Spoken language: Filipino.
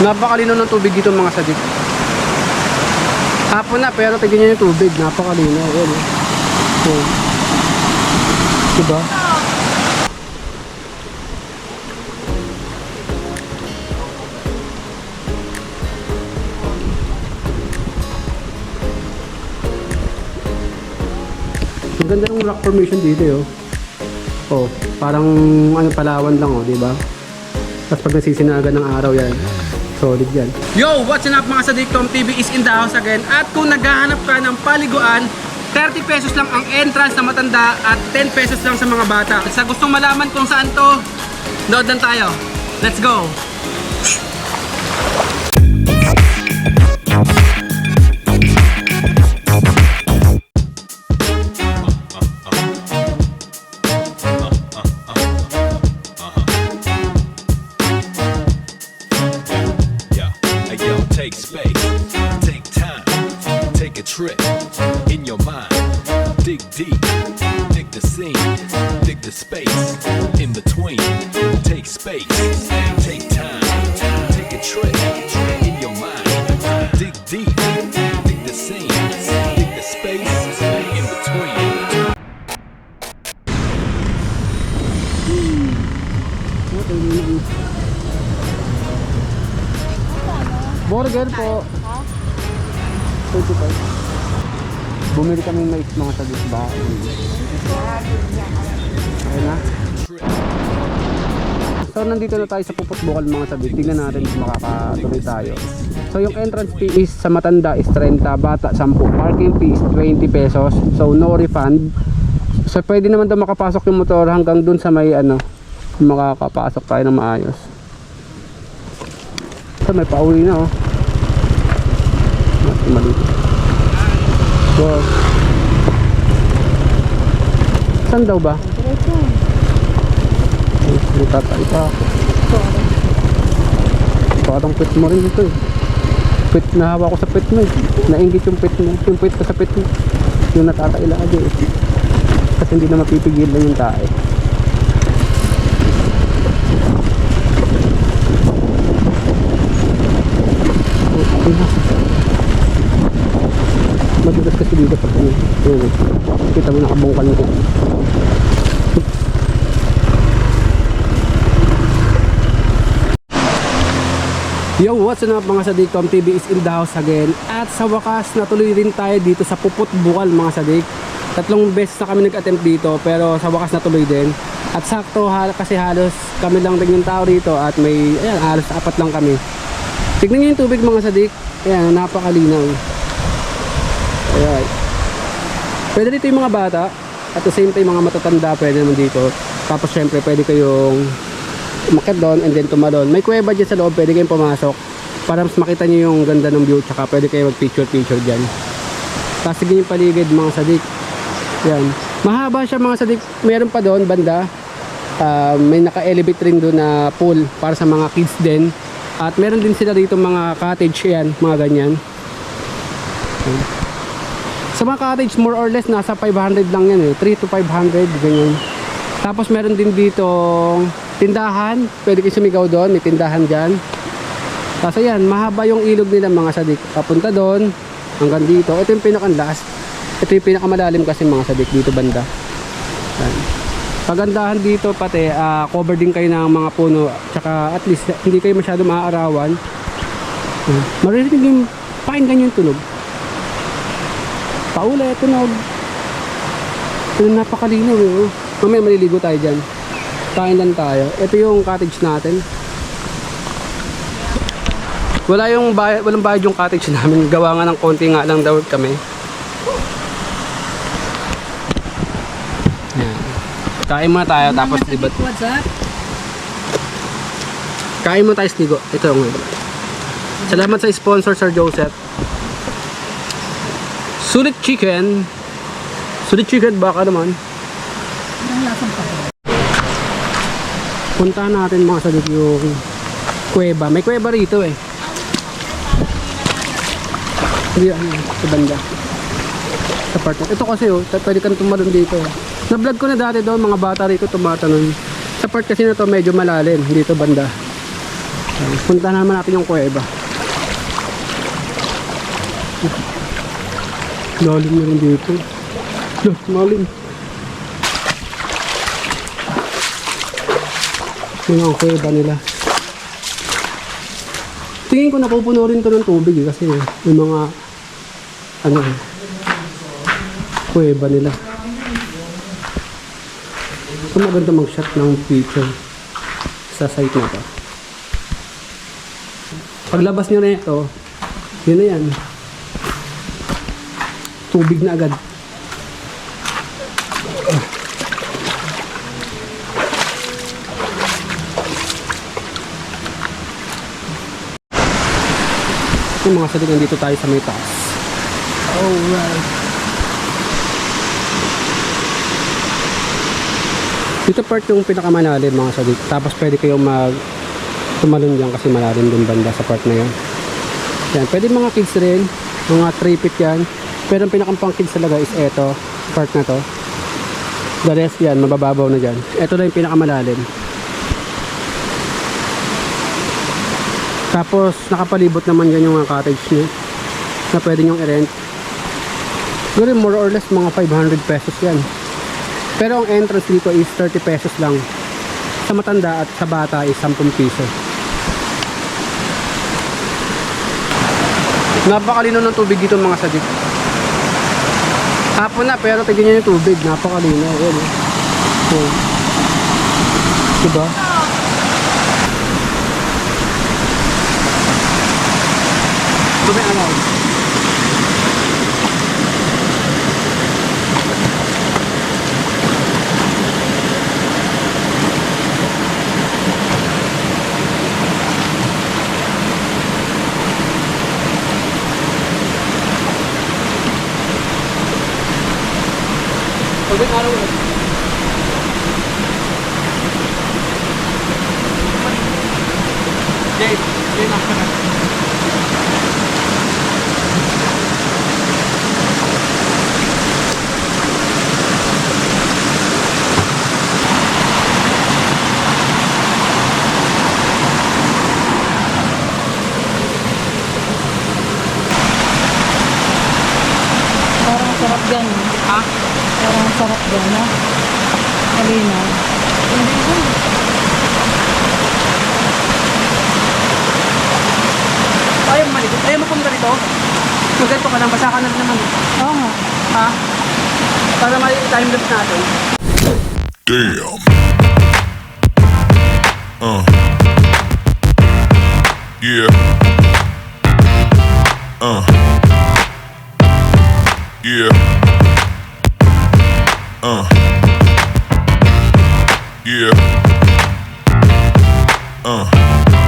Napakalino ng tubig dito mga sadik. Hapon na pero tignan nyo yung tubig. Napakalino. Ayan. eh. Oh. Diba? Ang ganda ng rock formation dito eh, oh. Oh, parang ano palawan lang oh, di ba? Tapos pag nasisinagan ng araw yan, solid yan. Yo, what's up mga sadik? Tom TV is in the house again. At kung naghahanap ka ng paliguan, 30 pesos lang ang entrance sa matanda at 10 pesos lang sa mga bata. Sa gustong malaman kung saan to, nood lang tayo. Let's go! Space, take time, take a trip in your mind. Dig deep, dig the scene, dig the space in between. Take space, take time, take a trip in your mind. Dig deep, Burger po. 35. Bumili kami mais mga sa disba. Ayun na. So nandito na tayo sa Puput Bukal mga sabi. Tingnan natin kung makakatuloy tayo. So yung entrance fee is sa matanda is 30, bata 10. Parking fee is 20 pesos. So no refund. So pwede naman daw makapasok yung motor hanggang dun sa may ano makakapasok tayo ng maayos. So may pauwi na oh. Mali. Wow. Saan daw ba? Ay, May tatay pa ako. Parang pit mo rin ito eh. Pit na hawa ko sa pit mo eh. Nainggit yung pit mo. Yung pit ko sa pit mo. Yung natatay lagi eh. Kasi hindi na mapipigilan yung tae. Okay na. Madulas kasi dito pag ano. Yun. Kita mo nakabungkal ko. Yo, what's up mga sadik? Tom TV is in the house again. At sa wakas, natuloy rin tayo dito sa Puput Bukal mga sadik. Tatlong beses na kami nag-attempt dito pero sa wakas natuloy din. At sakto hal kasi halos kami lang din yung tao rito at may ayan, halos apat lang kami. Tignan niyo yung tubig mga sadik. Ayan, napakalinaw. Ayan. Pwede dito yung mga bata. At the same time mga matatanda pwede naman dito. Tapos syempre pwede kayong umakyat doon and then tumalon. May kuweba dyan sa loob, pwede kayong pumasok para mas makita nyo yung ganda ng view tsaka pwede kayo mag picture picture dyan. Tapos sige yung paligid mga sadik. Yan. Mahaba siya mga sadik. Meron pa doon banda. Ah, may naka-elevate rin doon na pool para sa mga kids din. At meron din sila dito mga cottage yan, mga ganyan. Yan. Sa mga cottage, more or less, nasa 500 lang yan eh. 3 to 500, ganyan. Tapos meron din dito tindahan. Pwede kayo sumigaw doon. May tindahan dyan. Tapos ayan, mahaba yung ilog nila mga sadik. Papunta doon, hanggang dito. Ito yung pinaka-last. Ito yung pinakamalalim kasi mga sadik dito banda. Ayan. Pagandahan dito pati, ah, cover din kayo ng mga puno. Tsaka at least hindi kayo masyado maaarawan. Maririnig yung pakinggan yung tunog. Paula, tunog. Ito napakalinaw eh. oh. Mamaya maliligo tayo dyan. Kain lang tayo. Ito yung cottage natin. Wala yung bayad, walang bayad yung cottage namin. Gawa nga ng konti nga lang daw kami. Ayan. Kain muna tayo tapos libat. What's up? Kain muna tayo snigo. Ito yung Salamat sa sponsor Sir Joseph. Sulit chicken. Sulit chicken baka naman. Puntahan natin mga salit yung kuweba. May kuweba rito eh. Hindi ano, sa banda. Sa part Ito kasi oh, pwede kang tumalon dito. Na-vlog ko na dati doon, mga bata rito tumatalon. Sa part kasi na to medyo malalim, dito banda. Punta naman natin yung kuweba. Lalim na rin dito. Lo, lalim. Yun ang kuweba nila. Tingin ko napupuno rin to ng tubig eh, kasi yung mga ano eh, kuweba nila. So maganda mag-shot ng picture sa site na to. Paglabas nyo na ito, yun na yan. Tubig na agad. Yung mga salig dito tayo sa may taas. Alright. Dito part yung pinakamalalim mga salig. Tapos pwede kayong mag tumalon dyan kasi malalim din banda sa part na yan. Yan, pwede mga kids rin. Mga 3 feet yan. Pero ang pinakampang kids talaga is eto, part na to. The rest yan, mabababaw na dyan. Ito na yung pinakamalalim. Tapos nakapalibot naman dyan yung mga cottage nyo na pwede nyong i-rent. Siguro more or less mga 500 pesos yan. Pero ang entrance dito is 30 pesos lang. Sa matanda at sa bata is 10 piso. Napakalino ng tubig dito mga sadik. Hapon na pero tignan nyo yung tubig. Napakalino. Ayan. So, diba? Tubig ano? Tubig ano? Jade, Jade nakaka. Parang sarap dyan. Ha? Parang sarap dyan, ha? Kalinaw. Hindi ko. Ayaw mo malikot. Ayaw mo. Kung ganito ka lang, basa ka na rin naman. Oo nga. Ha? Para may time lapse natin. Damn. Uh. Yeah. Uh. Yeah.